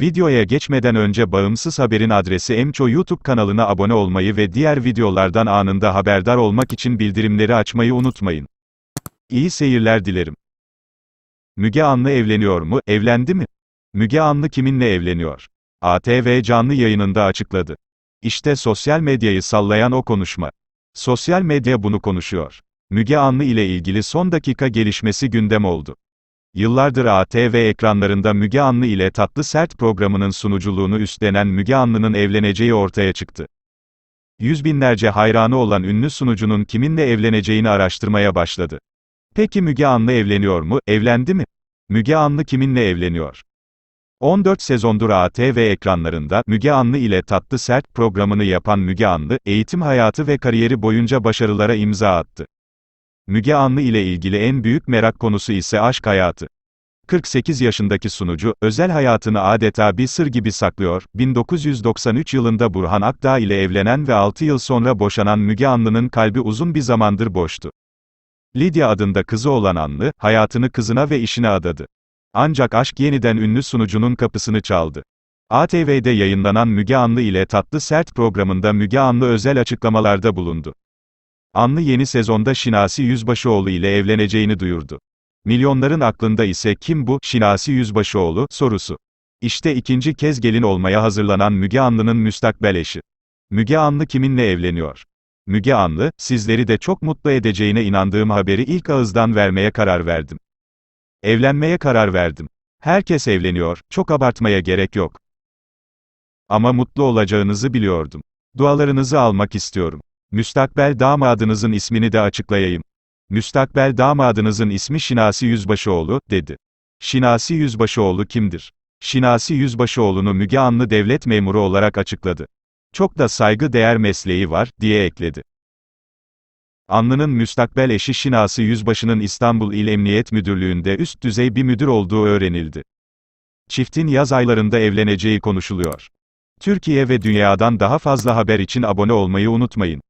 Videoya geçmeden önce Bağımsız Haber'in adresi Emço YouTube kanalına abone olmayı ve diğer videolardan anında haberdar olmak için bildirimleri açmayı unutmayın. İyi seyirler dilerim. Müge Anlı evleniyor mu, evlendi mi? Müge Anlı kiminle evleniyor? ATV canlı yayınında açıkladı. İşte sosyal medyayı sallayan o konuşma. Sosyal medya bunu konuşuyor. Müge Anlı ile ilgili son dakika gelişmesi gündem oldu. Yıllardır ATV ekranlarında Müge Anlı ile Tatlı Sert programının sunuculuğunu üstlenen Müge Anlı'nın evleneceği ortaya çıktı. Yüz binlerce hayranı olan ünlü sunucunun kiminle evleneceğini araştırmaya başladı. Peki Müge Anlı evleniyor mu, evlendi mi? Müge Anlı kiminle evleniyor? 14 sezondur ATV ekranlarında Müge Anlı ile Tatlı Sert programını yapan Müge Anlı, eğitim hayatı ve kariyeri boyunca başarılara imza attı. Müge Anlı ile ilgili en büyük merak konusu ise aşk hayatı. 48 yaşındaki sunucu, özel hayatını adeta bir sır gibi saklıyor. 1993 yılında Burhan Akdağ ile evlenen ve 6 yıl sonra boşanan Müge Anlı'nın kalbi uzun bir zamandır boştu. Lidya adında kızı olan Anlı, hayatını kızına ve işine adadı. Ancak aşk yeniden ünlü sunucunun kapısını çaldı. ATV'de yayınlanan Müge Anlı ile Tatlı Sert programında Müge Anlı özel açıklamalarda bulundu. Anlı yeni sezonda Şinasi Yüzbaşıoğlu ile evleneceğini duyurdu. Milyonların aklında ise kim bu, Şinasi Yüzbaşıoğlu, sorusu. İşte ikinci kez gelin olmaya hazırlanan Müge Anlı'nın müstakbel eşi. Müge Anlı kiminle evleniyor? Müge Anlı, sizleri de çok mutlu edeceğine inandığım haberi ilk ağızdan vermeye karar verdim. Evlenmeye karar verdim. Herkes evleniyor, çok abartmaya gerek yok. Ama mutlu olacağınızı biliyordum. Dualarınızı almak istiyorum. Müstakbel damadınızın ismini de açıklayayım. Müstakbel damadınızın ismi Şinasi Yüzbaşıoğlu, dedi. Şinasi Yüzbaşıoğlu kimdir? Şinasi Yüzbaşıoğlu'nu Müge Anlı devlet memuru olarak açıkladı. Çok da saygı değer mesleği var, diye ekledi. Anlı'nın müstakbel eşi Şinasi Yüzbaşı'nın İstanbul İl Emniyet Müdürlüğü'nde üst düzey bir müdür olduğu öğrenildi. Çiftin yaz aylarında evleneceği konuşuluyor. Türkiye ve dünyadan daha fazla haber için abone olmayı unutmayın.